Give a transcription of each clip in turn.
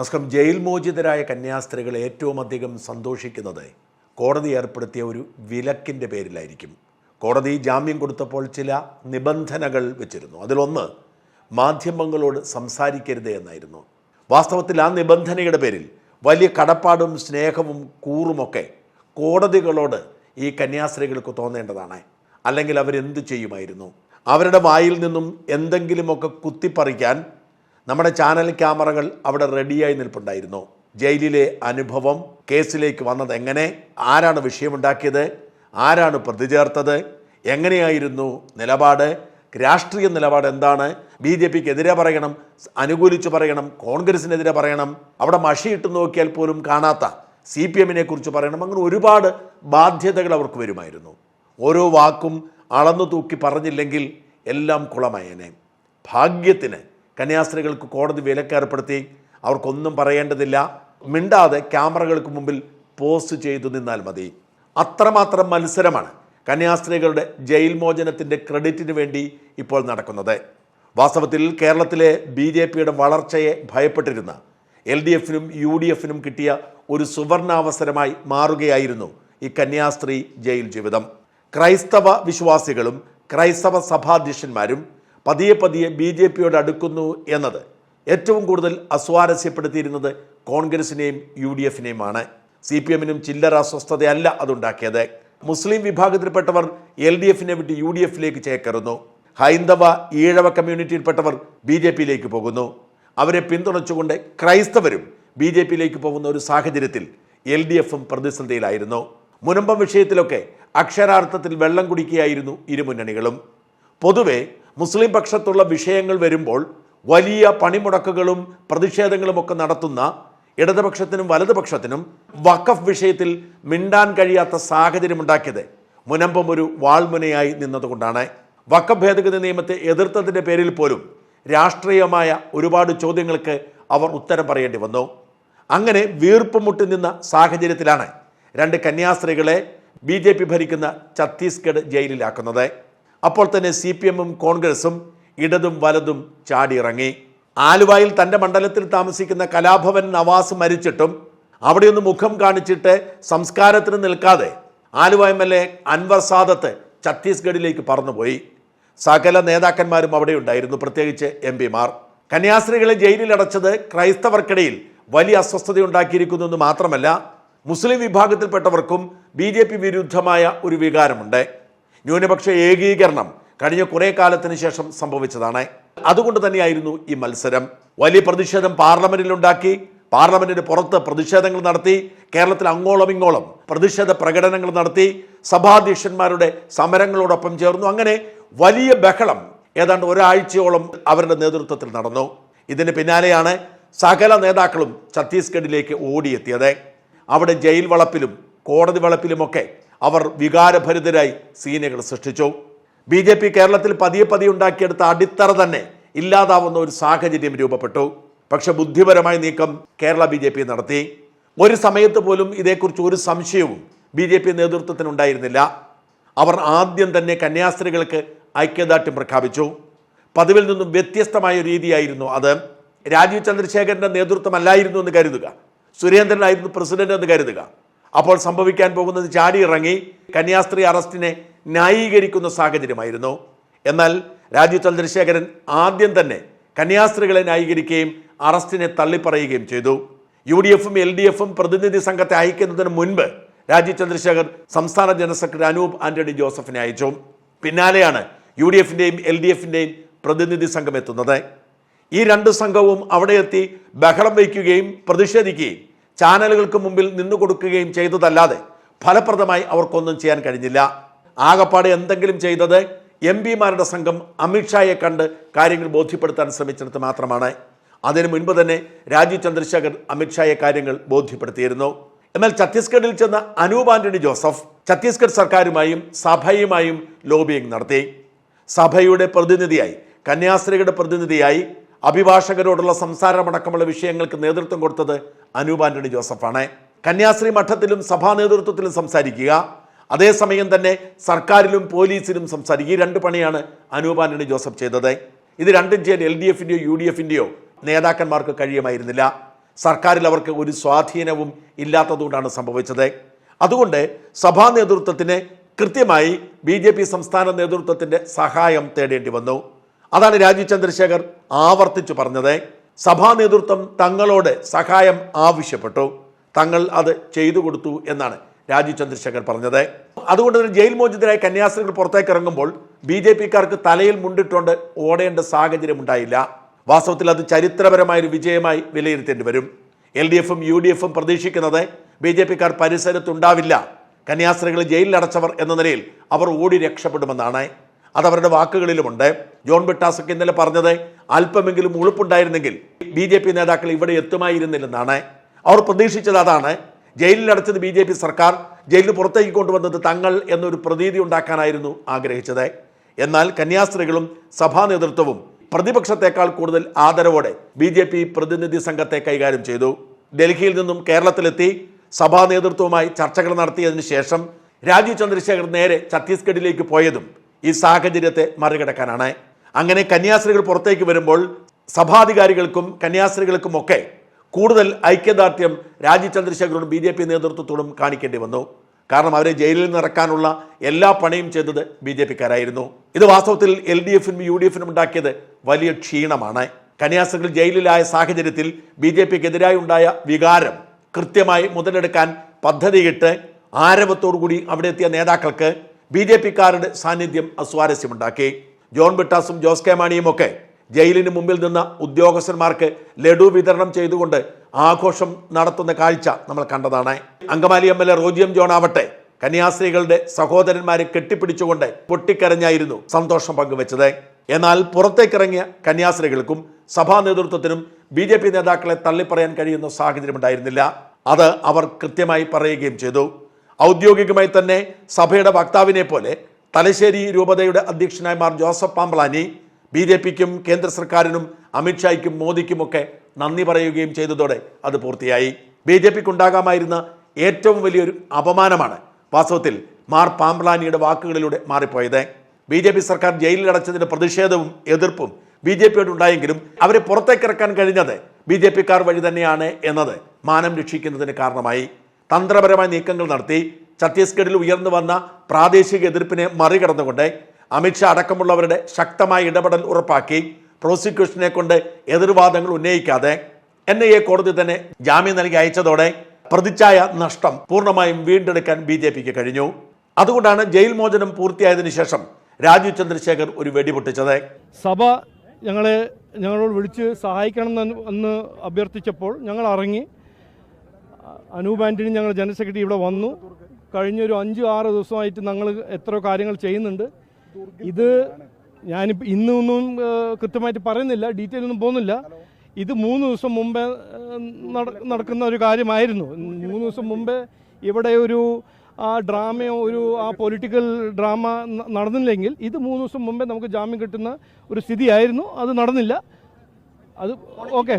നമസ്കാരം ജയിൽ മോചിതരായ കന്യാസ്ത്രീകൾ ഏറ്റവും അധികം സന്തോഷിക്കുന്നത് കോടതി ഏർപ്പെടുത്തിയ ഒരു വിലക്കിന്റെ പേരിലായിരിക്കും. കോടതി ജാമ്യം കൊടുത്തപ്പോൾ ചില നിബന്ധനകൾ വെച്ചിരുന്നു. അതിലൊന്ന് മാധ്യമങ്ങളോട് സംസാരിക്കരുത് എന്നായിരുന്നു. വാസ്തവത്തിൽ ആ നിബന്ധനയുടെ പേരിൽ വലിയ കടപ്പാടും സ്നേഹവും കൂറുമൊക്കെ കോടതികളോട് ഈ കന്യാസ്ത്രീകൾക്ക് തോന്നേണ്ടതാണ്. അല്ലെങ്കിൽ അവരെന്ത് ചെയ്യുമായിരുന്നു? അവരുടെ വായിൽ നിന്നും എന്തെങ്കിലുമൊക്കെ കുത്തിപ്പറിക്കാൻ നമ്മുടെ ചാനൽ ക്യാമറകൾ അവിടെ റെഡിയായി നിൽപ്പുണ്ടായിരുന്നു. ജയിലിലെ അനുഭവം കേസിലേക്ക് വന്നത് എങ്ങനെ ആരാണ് വിഷയമുണ്ടാക്കിയത് ആരാണ് പ്രതിചേർത്തത് എങ്ങനെയായിരുന്നു നിലപാട് രാഷ്ട്രീയ നിലപാട് എന്താണ് ബി ജെ പിക്ക് എതിരെ പറയണം അനുകൂലിച്ച് പറയണം കോൺഗ്രസിനെതിരെ പറയണം അവിടെ മഷിയിട്ട് നോക്കിയാൽ പോലും കാണാത്ത സി പി എമ്മിനെ കുറിച്ച് പറയണം അങ്ങനെ ഒരുപാട് ബാധ്യതകൾ അവർക്ക് വരുമായിരുന്നു. ഓരോ വാക്കും അളന്നു തൂക്കി പറഞ്ഞില്ലെങ്കിൽ എല്ലാം കുളമയനെ. ഭാഗ്യത്തിന് കന്യാസ്ത്രീകൾക്ക് കോടതി വിലക്കേർപ്പെടുത്തി. അവർക്കൊന്നും പറയേണ്ടതില്ല. മിണ്ടാതെ ക്യാമറകൾക്ക് മുമ്പിൽ പോസ്റ്റ് ചെയ്തു നിന്നാൽ മതി. അത്രമാത്രം മത്സരമാണ് കന്യാസ്ത്രീകളുടെ ജയിൽ മോചനത്തിന്റെ ക്രെഡിറ്റിന് വേണ്ടി ഇപ്പോൾ നടക്കുന്നത്. വാസ്തവത്തിൽ കേരളത്തിലെ ബി ജെ പിയുടെ വളർച്ചയെ ഭയപ്പെട്ടിരുന്ന എൽ ഡി എഫിനും യു ഡി എഫിനും കിട്ടിയ ഒരു സുവർണാവസരമായി മാറുകയായിരുന്നു ഈ കന്യാസ്ത്രീ ജയിൽ ജീവിതം. ക്രൈസ്തവ വിശ്വാസികളും ക്രൈസ്തവ സഭാധ്യക്ഷന്മാരും പതിയെ പതിയെ ബി ജെ പിയോട് അടുക്കുന്നു എന്നത് ഏറ്റവും കൂടുതൽ അസ്വാരസ്യപ്പെടുത്തിയിരുന്നത് കോൺഗ്രസിനെയും യു ഡി എഫിനെയുമാണ്. സി പി എമ്മിനും ചില്ലറ അസ്വസ്ഥതയല്ല അതുണ്ടാക്കിയത്. മുസ്ലിം വിഭാഗത്തിൽപ്പെട്ടവർ എൽ ഡി എഫിനെ വിട്ട് യു ഡി എഫിലേക്ക് ചേക്കേറുന്നു. ഹൈന്ദവ ഈഴവ കമ്മ്യൂണിറ്റിയിൽപ്പെട്ടവർ ബി ജെ പിയിലേക്ക് പോകുന്നു. അവരെ പിന്തുണച്ചുകൊണ്ട് ക്രൈസ്തവരും ബി ജെ പിയിലേക്ക് പോകുന്ന ഒരു സാഹചര്യത്തിൽ എൽ ഡി എഫും പ്രതിസന്ധിയിലായിരുന്നു. മുനമ്പം വിഷയത്തിലൊക്കെ അക്ഷരാർത്ഥത്തിൽ വെള്ളം കുടിക്കുകയായിരുന്നു ഇരുമുന്നണികളും പൊതുവെ മുസ്ലിം പക്ഷത്തുള്ള വിഷയങ്ങൾ വരുമ്പോൾ വലിയ പണിമുടക്കുകളും പ്രതിഷേധങ്ങളും ഒക്കെ നടത്തുന്ന ഇടതുപക്ഷത്തിനും വലതുപക്ഷത്തിനും വഖഫ് വിഷയത്തിൽ മിണ്ടാൻ കഴിയാത്ത സാഹചര്യം ഉണ്ടാക്കിയത്. മുനമ്പം ഒരു വാൾമുനയായി നിന്നതുകൊണ്ടാണ്. വഖഫ് ഭേദഗതി നിയമത്തെ എതിർത്തതിന്റെ പേരിൽ പോലും രാഷ്ട്രീയമായ ഒരുപാട് ചോദ്യങ്ങൾക്ക് അവർ ഉത്തരം പറയേണ്ടി വന്നു. അങ്ങനെ വീർപ്പുമുട്ടി നിന്ന സാഹചര്യത്തിലാണ് രണ്ട് കന്യാസ്ത്രീകളെ ബി ഭരിക്കുന്ന ഛത്തീസ്ഗഡ് ജയിലിലാക്കുന്നത്. അപ്പോൾ തന്നെ സി പി എമ്മും കോൺഗ്രസും ഇടതും വലതും ചാടിയിറങ്ങി. ആലുവായിൽ തന്റെ മണ്ഡലത്തിൽ താമസിക്കുന്ന കലാഭവൻ നവാസ് മരിച്ചിട്ടും അവിടെയൊന്ന് മുഖം കാണിച്ചിട്ട് സംസ്കാരത്തിന് നിൽക്കാതെ Aluva M L A Anwar Sadath ഛത്തീസ്ഗഡിലേക്ക് പറന്നുപോയി. സകല നേതാക്കന്മാരും അവിടെ ഉണ്ടായിരുന്നു പ്രത്യേകിച്ച് എം പിമാർ. കന്യാസ്ത്രീകളെ ജയിലിലടച്ചത് ക്രൈസ്തവർക്കിടയിൽ വലിയ അസ്വസ്ഥതയുണ്ടാക്കിയിരിക്കുന്നു എന്ന് മാത്രമല്ല മുസ്ലിം വിഭാഗത്തിൽപ്പെട്ടവർക്കും ബി വിരുദ്ധമായ ഒരു വികാരമുണ്ട്. ന്യൂനപക്ഷ ഏകീകരണം കഴിഞ്ഞ കുറേ കാലത്തിന് ശേഷം സംഭവിച്ചതാണ്. അതുകൊണ്ട് തന്നെയായിരുന്നു ഈ മത്സരം. വലിയ പ്രതിഷേധം പാർലമെന്റിലുണ്ടാക്കി പാർലമെന്റിന് പുറത്ത് പ്രതിഷേധങ്ങൾ നടത്തി കേരളത്തിൽ അങ്ങോളം ഇങ്ങോളം പ്രതിഷേധ പ്രകടനങ്ങൾ നടത്തി സഭാധ്യക്ഷന്മാരുടെ സമരങ്ങളോടൊപ്പം ചേർന്നു. അങ്ങനെ വലിയ ബഹളം ഏതാണ്ട് ഒരാഴ്ചയോളം അവരുടെ നേതൃത്വത്തിൽ നടന്നു. ഇതിന് പിന്നാലെയാണ് സകല നേതാക്കളും ഛത്തീസ്ഗഡിലേക്ക് ഓടിയെത്തിയത്. അവിടെ ജയിൽ വളപ്പിലും കോടതി വളപ്പിലുമൊക്കെ അവർ വികാരഭരിതരായി സീനുകൾ സൃഷ്ടിച്ചു. ബി ജെ പി കേരളത്തിൽ പതിയെ പതിയെ ഉണ്ടാക്കിയെടുത്ത അടിത്തറ തന്നെ ഇല്ലാതാവുന്ന ഒരു സാഹചര്യം രൂപപ്പെട്ടു. പക്ഷെ ബുദ്ധിപരമായ നീക്കം കേരള ബി ജെ പി നടത്തി. ഒരു സമയത്ത് പോലും ഇതേക്കുറിച്ച് ഒരു സംശയവും ബി ജെ പി നേതൃത്വത്തിനുണ്ടായിരുന്നില്ല. അവർ ആദ്യം തന്നെ കന്യാസ്ത്രീകൾക്ക് ഐക്യദാർഢ്യം പ്രഖ്യാപിച്ചു. പതിവിൽ നിന്നും വ്യത്യസ്തമായ രീതിയായിരുന്നു അത്. രാജീവ് ചന്ദ്രശേഖരന്റെ നേതൃത്വമല്ലായിരുന്നു എന്ന് കരുതുക. സുരേന്ദ്രനായിരുന്നു പ്രസിഡന്റ് എന്ന് കരുതുക. അപ്പോൾ സംഭവിക്കാൻ പോകുന്നത് ചാടിയിറങ്ങി കന്യാസ്ത്രീ അറസ്റ്റിനെ ന്യായീകരിക്കുന്ന സാഹചര്യമായിരുന്നു. എന്നാൽ രാജീവ് ചന്ദ്രശേഖരൻ ആദ്യം തന്നെ കന്യാസ്ത്രീകളെ ന്യായീകരിക്കുകയും അറസ്റ്റിനെ തള്ളിപ്പറയുകയും ചെയ്തു. യു ഡി എഫും എൽ ഡി എഫും പ്രതിനിധി സംഘത്തെ അയക്കുന്നതിന് മുൻപ് രാജീവ് ചന്ദ്രശേഖർ സംസ്ഥാന ജനറൽ സെക്രട്ടറി അനൂപ് ആന്റണി ജോസഫിനെ അയച്ചു. പിന്നാലെയാണ് യു ഡി എഫിന്റെയും എൽ ഡി എഫിന്റെയും പ്രതിനിധി സംഘം എത്തുന്നത്. ഈ രണ്ട് സംഘവും അവിടെ എത്തി ബഹളം വയ്ക്കുകയും പ്രതിഷേധിക്കുകയും ചാനലുകൾക്ക് മുമ്പിൽ നിന്നു കൊടുക്കുകയും ചെയ്തതല്ലാതെ ഫലപ്രദമായി അവർക്കൊന്നും ചെയ്യാൻ കഴിഞ്ഞില്ല. ആകപ്പാട് എന്തെങ്കിലും ചെയ്തത് എം പിമാരുടെ സംഘം അമിത്ഷായെ കണ്ട് കാര്യങ്ങൾ ബോധ്യപ്പെടുത്താൻ ശ്രമിച്ചിടത്ത് മാത്രമാണ്. അതിനു മുൻപ് തന്നെ രാജീവ് ചന്ദ്രശേഖർ അമിത്ഷായെ കാര്യങ്ങൾ ബോധ്യപ്പെടുത്തിയിരുന്നു. എന്നാൽ ഛത്തീസ്ഗഡിൽ ചെന്ന അനൂപ് ആന്റണി ജോസഫ് ഛത്തീസ്ഗഡ് സർക്കാരുമായും സഭയുമായും ലോബിയിങ് നടത്തി. സഭയുടെ പ്രതിനിധിയായി കന്യാസ്ത്രീയുടെ പ്രതിനിധിയായി അഭിഭാഷകരോടുള്ള സംസാരമടക്കമുള്ള വിഷയങ്ങൾക്ക് നേതൃത്വം കൊടുത്തത് അനൂപ് ആന്റണി ജോസഫാണ്. കന്യാശ്രീ മഠത്തിലും സഭാ നേതൃത്വത്തിലും സംസാരിക്കുക. അതേസമയം തന്നെ സർക്കാരിലും പോലീസിലും സംസാരിക്കുക. ഈ രണ്ട് പണിയാണ് അനൂപ് ജോസഫ് ചെയ്തത്. ഇത് രണ്ടും ചെയ്യാൻ എൽ ഡി എഫിന്റെയോ യു ഡി എഫിന്റെയോ നേതാക്കന്മാർക്ക് കഴിയുമായിരുന്നില്ല. സർക്കാരിൽ അവർക്ക് ഒരു സ്വാധീനവും ഇല്ലാത്തതുകൊണ്ടാണ് സംഭവിച്ചത്. അതുകൊണ്ട് സഭാ നേതൃത്വത്തിന് കൃത്യമായി ബി ജെ പി സംസ്ഥാന നേതൃത്വത്തിന്റെ സഹായം തേടേണ്ടി വന്നു. അതാണ് രാജീവ് ചന്ദ്രശേഖർ ആവർത്തിച്ചു പറഞ്ഞത്. സഭാ നേതൃത്വം തങ്ങളോട് സഹായം ആവശ്യപ്പെട്ടു. തങ്ങൾ അത് ചെയ്തു കൊടുത്തു എന്നാണ് രാജീവ് ചന്ദ്രശേഖർ പറഞ്ഞത്. അതുകൊണ്ട് തന്നെ ജയിൽ മോചിതരായ കന്യാസ്ത്രീകൾ പുറത്തേക്ക് ഇറങ്ങുമ്പോൾ ബി ജെ പിക്കാർക്ക് തലയിൽ മുണ്ടിട്ടുകൊണ്ട് ഓടേണ്ട സാഹചര്യം ഉണ്ടായില്ല. വാസ്തവത്തിൽ അത് ചരിത്രപരമായ ഒരു വിജയമായി വിലയിരുത്തേണ്ടി വരും. എൽ ഡി എഫും യു ഡി എഫും പ്രതീക്ഷിക്കുന്നത് ബി ജെ പിക്കാർ പരിസരത്തുണ്ടാവില്ല. കന്യാസ്ത്രീകൾ ജയിലിലടച്ചവർ എന്ന നിലയിൽ അവർ ഓടി രക്ഷപ്പെടുമെന്നാണ്. അതവരുടെ വാക്കുകളിലുമുണ്ട്. ജോൺ ബിട്ടാസൊക്കെ ഇന്നലെ പറഞ്ഞത് അല്പമെങ്കിലും ഉളുപ്പുണ്ടായിരുന്നെങ്കിൽ ബി ജെ പി നേതാക്കൾ ഇവിടെ എത്തുമായിരുന്നില്ലെന്നാണ്. അവർ പ്രതീക്ഷിച്ചത് അതാണ്. ജയിലിലടച്ചത് ബി ജെ പി സർക്കാർ ജയിലിന് പുറത്തേക്ക് കൊണ്ടുവന്നത് തങ്ങൾ എന്നൊരു പ്രതീതി ഉണ്ടാക്കാനായിരുന്നു ആഗ്രഹിച്ചത്. എന്നാൽ കന്യാസ്ത്രീകളും സഭാ നേതൃത്വവും പ്രതിപക്ഷത്തെക്കാൾ കൂടുതൽ ആദരവോടെ ബി ജെ പി പ്രതിനിധി സംഘത്തെ കൈകാര്യം ചെയ്തു. ഡൽഹിയിൽ നിന്നും കേരളത്തിലെത്തി സഭാ നേതൃത്വവുമായി ചർച്ചകൾ നടത്തിയതിനു ശേഷം രാജീവ് ചന്ദ്രശേഖർ നേരെ ഛത്തീസ്ഗഡിലേക്ക് പോയതും ഈ സാഹചര്യത്തെ മറികടക്കാനാണ്. അങ്ങനെ കന്യാസ്ത്രീകൾ പുറത്തേക്ക് വരുമ്പോൾ സഭാധികാരികൾക്കും കന്യാസ്ത്രീകൾക്കും ഒക്കെ കൂടുതൽ ഐക്യദാർഢ്യം രാജീവ് ചന്ദ്രശേഖരോടും ബി ജെ പി നേതൃത്വത്തോടും കാണിക്കേണ്ടി വന്നു. കാരണം അവരെ ജയിലിൽ നിന്ന് ഇറക്കാനുള്ള എല്ലാ പണിയും ചെയ്തത് ബി ജെ പിക്കാരായിരുന്നു. ഇത് വാസ്തവത്തിൽ എൽ ഡി എഫിനും യു ഡി എഫിനും ഉണ്ടാക്കിയത് വലിയ ക്ഷീണമാണ്. കന്യാസ്ത്രീകൾ ജയിലിലായ സാഹചര്യത്തിൽ ബി ജെ പിക്ക് എതിരായി ഉണ്ടായ വികാരം കൃത്യമായി മുതലെടുക്കാൻ പദ്ധതിയിട്ട് ആരവത്തോടുകൂടി അവിടെ എത്തിയ നേതാക്കൾക്ക് ബി ജെ പിക്കാരുടെ സാന്നിധ്യം അസ്വാരസ്യമുണ്ടാക്കി. ജോൺ ബിട്ടാസും ജോസ് കെ മാണിയും ഒക്കെ ജയിലിന് മുമ്പിൽ നിന്ന് ഉദ്യോഗസ്ഥന്മാർക്ക് ലഡു വിതരണം ചെയ്തുകൊണ്ട് ആഘോഷം നടത്തുന്ന കാഴ്ച നമ്മൾ കണ്ടതാണ്. അങ്കമാലി എം എൽ എ റോജിയം ജോൺ ആവട്ടെ കന്യാസ്ത്രീകളുടെ സഹോദരന്മാരെ കെട്ടിപ്പിടിച്ചുകൊണ്ട് പൊട്ടിക്കരഞ്ഞായിരുന്നു സന്തോഷം പങ്കുവച്ചത്. എന്നാൽ പുറത്തേക്കിറങ്ങിയ കന്യാസ്ത്രീകൾക്കും സഭാ നേതൃത്വത്തിനും ബി ജെ പി നേതാക്കളെ തള്ളിപ്പറയാൻ കഴിയുന്ന സാഹചര്യം ഉണ്ടായിരുന്നില്ല അത് അവർ കൃത്യമായി പറയുകയും ചെയ്തു. ഔദ്യോഗികമായി തന്നെ സഭയുടെ വക്താവിനെ പോലെ തലശ്ശേരി രൂപതയുടെ അധ്യക്ഷനായ മാർ ജോസഫ് പാമ്പളാനി ബി ജെ പിക്കും കേന്ദ്ര സർക്കാരിനും അമിത്ഷായ്ക്കും മോദിക്കുമൊക്കെ നന്ദി പറയുകയും ചെയ്തതോടെ അത് പൂർത്തിയായി. ബി ജെ പിക്ക് ഉണ്ടാകാമായിരുന്ന ഏറ്റവും വലിയൊരു അപമാനമാണ് വാസ്തവത്തിൽ മാർ പാമ്പളാനിയുടെ വാക്കുകളിലൂടെ മാറിപ്പോയത്. ബി ജെ പി സർക്കാർ ജയിലിലടച്ചതിന്റെ പ്രതിഷേധവും എതിർപ്പും ബി ജെ പിയോട് ഉണ്ടായെങ്കിലും അവരെ പുറത്തേക്കിറക്കാൻ കഴിഞ്ഞത് ബി ജെ പിക്കാർ വഴി തന്നെയാണ് എന്നത് മാനം രക്ഷിക്കുന്നതിന് കാരണമായി. തന്ത്രപരമായ നീക്കങ്ങൾ നടത്തി. ഛത്തീസ്ഗഡിൽ ഉയർന്നു വന്ന പ്രാദേശിക എതിർപ്പിനെ മറികടന്നുകൊണ്ട് അമിത്ഷാ അടക്കമുള്ളവരുടെ ശക്തമായ ഇടപെടൽ ഉറപ്പാക്കി. പ്രോസിക്യൂഷനെ കൊണ്ട് എതിർവാദങ്ങൾ ഉന്നയിക്കാതെ എൻ ഐ എ കോടതി തന്നെ ജാമ്യം നൽകി അയച്ചതോടെ പ്രതിച്ഛായ നഷ്ടം പൂർണമായും വീണ്ടെടുക്കാൻ ബി ജെ പിക്ക് കഴിഞ്ഞു. അതുകൊണ്ടാണ് ജയിൽ മോചനം പൂർത്തിയായതിനു ശേഷം രാജീവ് ചന്ദ്രശേഖർ ഒരു വെടിപൊട്ടിച്ചത് സഭ ഞങ്ങളെ ഞങ്ങളോട് വിളിച്ച് സഹായിക്കണം എന്ന് അഭ്യർത്ഥിച്ചപ്പോൾ ഞങ്ങൾ ഇറങ്ങി. അനൂപ് ആന്റണി ഞങ്ങൾ ജനറൽ സെക്രട്ടറി ഇവിടെ വന്നു. കഴിഞ്ഞൊരു അഞ്ച് ആറ് ദിവസമായിട്ട് ഞങ്ങൾ എത്ര കാര്യങ്ങൾ ചെയ്യുന്നുണ്ട്. ഇത് ഞാനിപ്പോൾ ഇന്നൊന്നും കൃത്യമായിട്ട് പറയുന്നില്ല ഡീറ്റെയിൽ ഒന്നും പോകുന്നില്ല. ഇത് മൂന്ന് ദിവസം മുമ്പേ നടക്കുന്ന ഒരു കാര്യമായിരുന്നു. മൂന്ന് ദിവസം മുമ്പേ ഇവിടെ ഒരു ആ ഡ്രാമയോ ഒരു ആ പൊളിറ്റിക്കൽ ഡ്രാമ നടന്നില്ലെങ്കിൽ ഇത് മൂന്ന് ദിവസം മുമ്പേ നമുക്ക് ജാമ്യം കിട്ടുന്ന ഒരു സ്ഥിതിയായിരുന്നു. അത് നടന്നില്ല. അത് ഓക്കെ.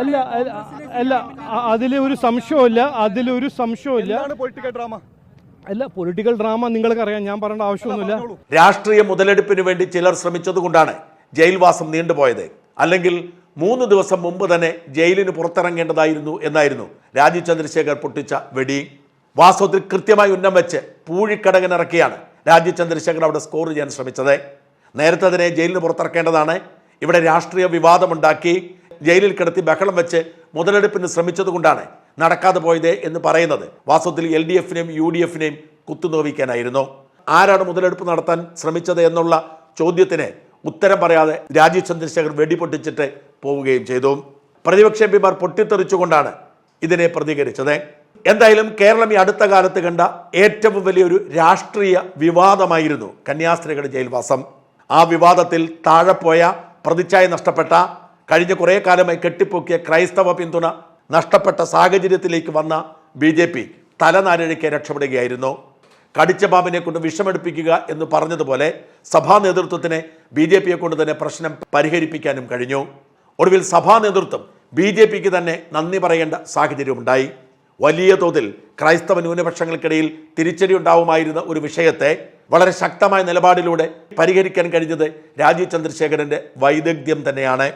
അല്ല അല്ല, അതിലൊരു അ- അതിലെ ഒരു സംശയമില്ല അതിലൊരു സംശയമില്ല എന്താണ് പൊളിറ്റിക്കൽ ഡ്രാമ അല്ല പൊളിറ്റിക്കൽ ഡ്രാമ നിങ്ങൾക്ക് അറിയാം ഞാൻ പറയേണ്ട ആവശ്യമൊന്നുമില്ല. രാഷ്ട്രീയ മുതലെടുപ്പിന് വേണ്ടി ചിലർ ശ്രമിച്ചതുകൊണ്ടാണ് ജയിൽവാസം നീണ്ടുപോയത്. അല്ലെങ്കിൽ മൂന്ന് ദിവസം മുമ്പ് തന്നെ ജയിലിന് പുറത്തിറങ്ങേണ്ടതായിരുന്നു എന്നായിരുന്നു രാജീവ് ചന്ദ്രശേഖർ പൊട്ടിച്ച വെടി. വാസ്തവത്തിൽ കൃത്യമായി ഉന്നം വെച്ച് പൂഴിക്കടകനിറക്കിയാണ് രാജീവ് ചന്ദ്രശേഖർ അവിടെ സ്കോർ ചെയ്യാൻ ശ്രമിച്ചത്. നേരത്തെ അതിനെ ജയിലിന് പുറത്തിറക്കേണ്ടതാണ്. ഇവിടെ രാഷ്ട്രീയ വിവാദമുണ്ടാക്കി ജയിലിൽ കിടത്തി ബഹളം വെച്ച് മുതലെടുപ്പിന് ശ്രമിച്ചതുകൊണ്ടാണ് നടക്കാതെ പോയത് എന്ന് പറയുന്നത്. വാസ്തവത്തിൽ എൽ ഡി എഫിനെയും യു ഡി എഫിനെയും കുത്തുനോവിക്കാനായിരുന്നു. ആരാണ് മുതലെടുപ്പ് നടത്താൻ ശ്രമിച്ചത് എന്നുള്ള ചോദ്യത്തിന് ഉത്തരം പറയാതെ രാജീവ് ചന്ദ്രശേഖർ വെടിപൊട്ടിച്ചിട്ട് പോവുകയും ചെയ്തു. പ്രതിപക്ഷ എം പിമാർ പൊട്ടിത്തെറിച്ചുകൊണ്ടാണ് ഇതിനെ പ്രതികരിച്ചത്. എന്തായാലും കേരളം ഈ അടുത്ത കാലത്ത് കണ്ട ഏറ്റവും വലിയൊരു രാഷ്ട്രീയ വിവാദമായിരുന്നു കന്യാസ്ത്രീകളുടെ ജയിൽവാസം. ആ വിവാദത്തിൽ താഴെപ്പോയ പോയ പ്രതിച്ഛായ നഷ്ടപ്പെട്ട കഴിഞ്ഞ കുറേ കാലമായി കെട്ടിപ്പൊക്കിയ ക്രൈസ്തവ പിന്തുണ നഷ്ടപ്പെട്ട സാഹചര്യത്തിലേക്ക് വന്ന ബി ജെ പി തലനാരിഴയ്ക്ക് രക്ഷപ്പെടുകയായിരുന്നു. കടിച്ച പാമ്പിനെ കൊണ്ട് വിഷമെടുപ്പിക്കുക എന്ന് പറഞ്ഞതുപോലെ സഭാ നേതൃത്വത്തിന് ബി ജെ പിയെ കൊണ്ട് തന്നെ പ്രശ്നം പരിഹരിപ്പിക്കാനും കഴിഞ്ഞു. ഒടുവിൽ സഭാ നേതൃത്വം ബി ജെ പിക്ക് തന്നെ നന്ദി പറയേണ്ട സാഹചര്യമുണ്ടായി. വലിയ തോതിൽ ക്രൈസ്തവ ന്യൂനപക്ഷങ്ങൾക്കിടയിൽ തിരിച്ചടി ഉണ്ടാവുമായിരുന്ന ഒരു വിഷയത്തെ വളരെ ശക്തമായ നിലപാടിലൂടെ പരിഹരിക്കാൻ കഴിഞ്ഞത് രാജീവ് ചന്ദ്രശേഖരന്റെ വൈദഗ്ധ്യം തന്നെയാണ്.